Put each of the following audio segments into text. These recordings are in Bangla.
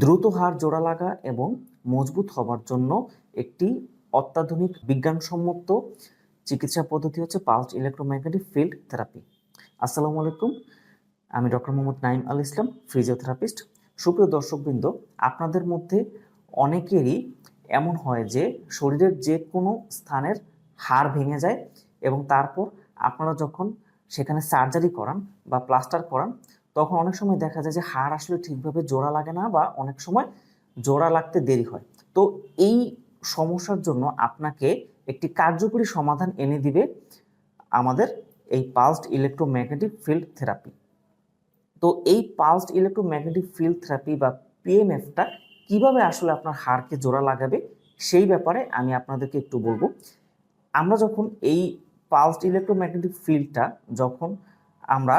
দ্রুত হাড় জোড়া লাগা এবং মজবুত হবার জন্য একটি অত্যাধুনিক বিজ্ঞানসম্মত চিকিৎসা পদ্ধতি হচ্ছে পালস ইলেকট্রোম্যাগনেটিক ফিল্ড থেরাপি। আসসালামু আলাইকুম। আমি ডক্টর মোহাম্মদ নাইম আল ইসলাম, ফিজিওথেরাপিস্ট। সুপ্রিয় দর্শকবৃন্দ, আপনাদের মধ্যে অনেকেরই এমন হয় যে শরীরের যে কোনো স্থানের হাড় ভেঙে যায় এবং তারপর আপনারা যখন সেখানে সার্জারি করান বা প্লাস্টার করান তখন অনেক সময় দেখা যায় যে হাড় আসলে ঠিকভাবে জোড়া লাগে না বা অনেক সময় জোড়া লাগতে দেরি হয়। তো এই সমস্যার জন্য আপনাকে একটি কার্যকরী সমাধান এনে দিবে আমাদের এই পালসড ইলেকট্রোম্যাগনেটিক ফিল্ড থেরাপি তো এই পালসড ইলেকট্রোম্যাগনেটিক ফিল্ড থেরাপি বা পিএমএফটা কীভাবে আসলে আপনার হাড়কে জোড়া লাগাবে সেই ব্যাপারে আমি আপনাদেরকে একটু বলব। আমরা যখন এই পালসড ইলেকট্রোম্যাগনেটিক ফিল্ডটা যখন আমরা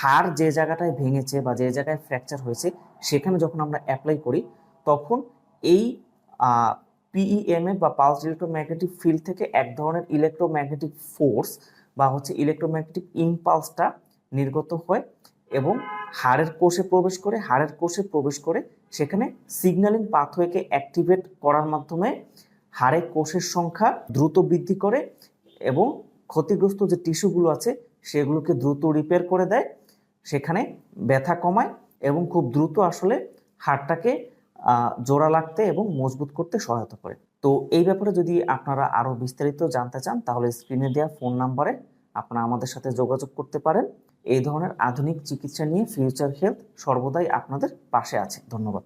হাড় যে জায়গাটায় ভেঙেছে বা যে জায়গায় ফ্র্যাকচার হয়েছে, সেখানে যখন আমরা অ্যাপ্লাই করি, তখন এই পিইএমএ বা পালস ইলেকট্রোম্যাগনেটিক ফিল্ড থেকে এক ধরনের ইলেকট্রোম্যাগনেটিক ফোর্স বা হচ্ছে ইলেকট্রোম্যাগনেটিক ইম্পালসটা নির্গত হয় এবং হাড়ের কোষে প্রবেশ করে, হাড়ের কোষে প্রবেশ করে সেখানে সিগন্যালিং পাথওয়েকে অ্যাক্টিভেট করার মাধ্যমে হাড়ে কোষের সংখ্যা দ্রুত বৃদ্ধি করে এবং ক্ষতিগ্রস্ত যে টিস্যুগুলো আছে সেগুলোকে দ্রুত রিপেয়ার করে দেয়, সেখানে ব্যথা কমায় এবং খুব দ্রুত আসলে হাড়টাকে জোড়া লাগতে এবং মজবুত করতে সহায়তা করে। তো এই ব্যাপারে যদি আপনারা আরও বিস্তারিত জানতে চান, তাহলে স্ক্রিনে দেওয়া ফোন নাম্বারে আপনারা আমাদের সাথে যোগাযোগ করতে পারেন। এই ধরনের আধুনিক চিকিৎসা নিয়ে ফিউচার হেলথ সর্বদাই আপনাদের পাশে আছে। ধন্যবাদ।